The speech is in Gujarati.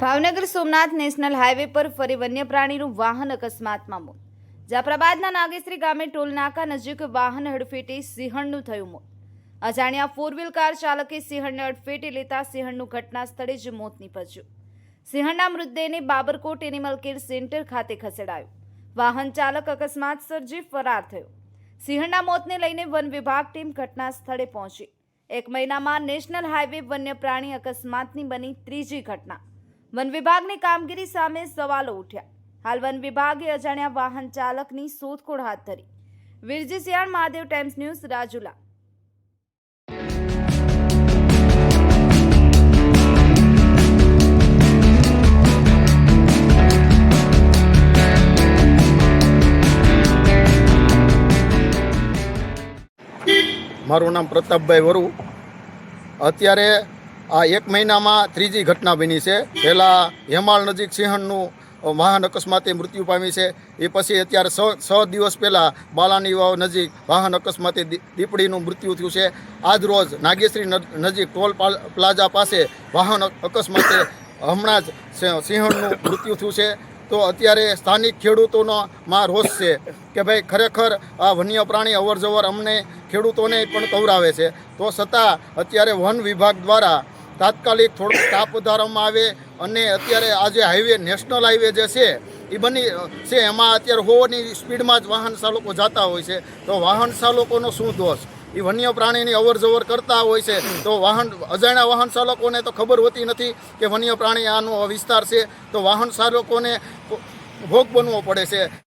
ભાવનગર સોમનાથ નેશનલ હાઈવે પર ફરી વન્ય પ્રાણીનું વાહન અકસ્માતમાં મોત. જાફરાબાદના નાગેશ્રી ગામે ટોલનાકા નજીક વાહન હડફેટે સિંહણનું થયું મોત. અજાણ્યા ફોર વ્હીલ કાર ચાલકે સિંહણને હડફેટે લેતા સિંહણનું ઘટના સ્થળે જ મોત નીપજ્યું. સિંહણના મૃતદેહને બાબરકોટ એનિમલ કેર સેન્ટર ખાતે ખસેડાયો. વાહન ચાલક અકસ્માત સર્જી ફરાર થયો. સિંહણના મોતને લઈને વન વિભાગ ટીમ ઘટના સ્થળે પહોંચી. એક મહિનામાં નેશનલ હાઈવે વન્ય પ્રાણી અકસ્માતની બની ત્રીજી ઘટના. વન વિભાગની કામગીરી સામે સવાલો ઉઠ્યા. હાલ વન વિભાગે અજાણ્યા વાહન ચાલકની શોધખોળ હાથ ધરી. Virji Siyan Mahadev Times News, Rajula. મારું નામ પ્રતાપભાઈ વરુ. અત્યારે આ એક મહિનામાં ત્રીજી ઘટના બની છે. પહેલાં હેમાળ નજીક સિંહણનું વાહન અકસ્માતે મૃત્યુ પામી છે. એ પછી અત્યારે સ, છ દિવસ પહેલાં બાલાની વાવ નજીક વાહન અકસ્માતે દીપડીનું મૃત્યુ થયું છે. આજ રોજ નાગેશ્રી નજીક ટોલ પાલ- પ્લાઝા પાસે વાહન અકસ્માતે હમણાં જ સિંહણનું મૃત્યુ થયું છે. તો અત્યારે સ્થાનિક ખેડૂતોનો માં રોષ છે કે ભાઈ ખરેખર આ વન્ય પ્રાણી અવર જવર અમને ખેડૂતોને પણ કવરાવે છે. તો છતાં અત્યારે વન વિભાગ દ્વારા તાત્કાલિક થોડોક સ્ટાફ વધારવામાં આવે અને અત્યારે આજે હાઈવે, નેશનલ હાઈવે જે છે એ બની છે. એમાં અત્યારે હોવાની સ્પીડમાં જ વાહન ચાલકો જતા હોય છે. તો વાહન ચાલકોનો શું દોષ? એ વન્ય પ્રાણીની અવર જવર કરતા હોય છે. તો વાહન, અજાણ્યા વાહન ચાલકોને તો ખબર હોતી નથી કે વન્ય પ્રાણી આનો વિસ્તાર છે. તો વાહન ચાલકોને ભોગ બનવો પડે છે.